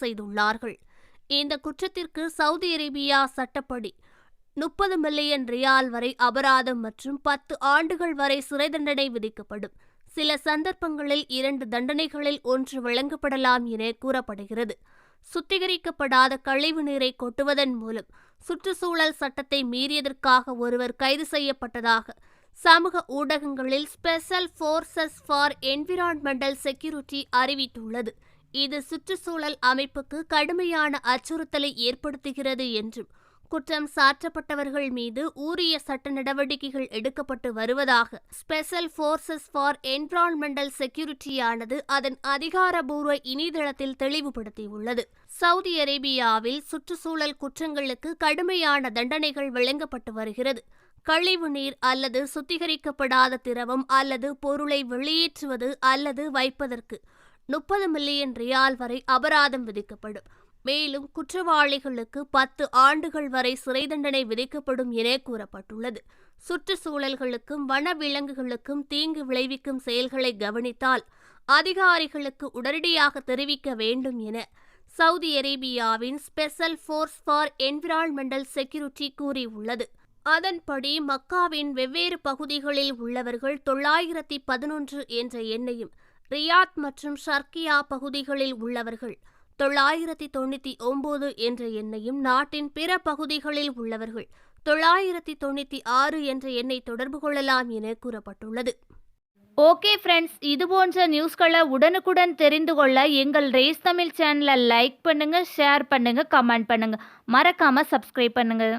செய்துள்ளார்கள். இந்த குற்றத்திற்கு சவுதி அரேபியா சட்டப்படி முப்பது மில்லியன் ரியால் வரை அபராதம் மற்றும் பத்து ஆண்டுகள் வரை சிறை தண்டனை விதிக்கப்படும். சில சந்தர்ப்பங்களில் இரண்டு தண்டனைகளில் ஒன்று வழங்கப்படலாம் என கூறப்படுகிறது. சுத்திகரிக்கப்படாத கழிவு நீரை கொட்டுவதன் மூலம் சுற்றுச்சூழல் சட்டத்தை மீறியதற்காக ஒருவர் கைது செய்யப்பட்டதாக சமூக ஊடகங்களில் special forces for environmental security அறிவித்துள்ளது. இது சுற்றுச்சூழல் அமைப்புக்கு கடுமையான அச்சுறுத்தலை ஏற்படுத்துகிறது என்றும் குற்றம் சாற்றப்பட்டவர்கள் மீது ஊரிய சட்ட நடவடிக்கைகள் எடுக்கப்பட்டு வருவதாக ஸ்பெஷல் ஃபோர்சஸ் ஃபார் என்விரான்மெண்டல் செக்யூரிட்டியானது அதன் அதிகாரபூர்வ இணையதளத்தில் தெளிவுபடுத்தியுள்ளது. சவுதி அரேபியாவில் சுற்றுச்சூழல் குற்றங்களுக்கு கடுமையான தண்டனைகள் வழங்கப்பட்டு வருகிறது. கழிவு நீர் அல்லது சுத்திகரிக்கப்படாத திரவம் அல்லது பொருளை வெளியேற்றுவது அல்லது வைப்பதற்கு முப்பது மில்லியன் ரியால் வரை அபராதம் விதிக்கப்படும். மேலும் குற்றவாளிகளுக்கு பத்து ஆண்டுகள் வரை சிறை தண்டனை விதிக்கப்படும் என கூறப்பட்டுள்ளது. சுற்றுச்சூழல்களுக்கும் வனவிலங்குகளுக்கும் தீங்கு விளைவிக்கும் செயல்களை கவனித்தால் அதிகாரிகளுக்கு உடனடியாக தெரிவிக்க வேண்டும் என சவுதி அரேபியாவின் special force for environmental security கூறியுள்ளது. அதன்படி மக்காவின் வெவ்வேறு பகுதிகளில் உள்ளவர்கள் தொள்ளாயிரத்தி பதினொன்று என்ற எண்ணையும் ரியாத் மற்றும் ஷர்கியா பகுதிகளில் உள்ளவர்கள் தொள்ளாயிரத்தி தொண்ணூற்றி ஒம்பது என்ற எண்ணையும் நாட்டின் பிற பகுதிகளில் உள்ளவர்கள் தொள்ளாயிரத்தி தொண்ணூற்றி ஆறு என்ற எண்ணை தொடர்பு கொள்ளலாம் என கூறப்பட்டுள்ளது. ஓகே ஃப்ரெண்ட்ஸ் இது போன்ற நியூஸ்களை உடனுக்குடன் தெரிந்து கொள்ள எங்கள் ரேஸ் தமிழ் சேனலை லைக் பண்ணுங்கள் ஷேர் பண்ணுங்கள் கமெண்ட் பண்ணுங்கள் மறக்காமல் சப்ஸ்கிரைப் பண்ணுங்கள்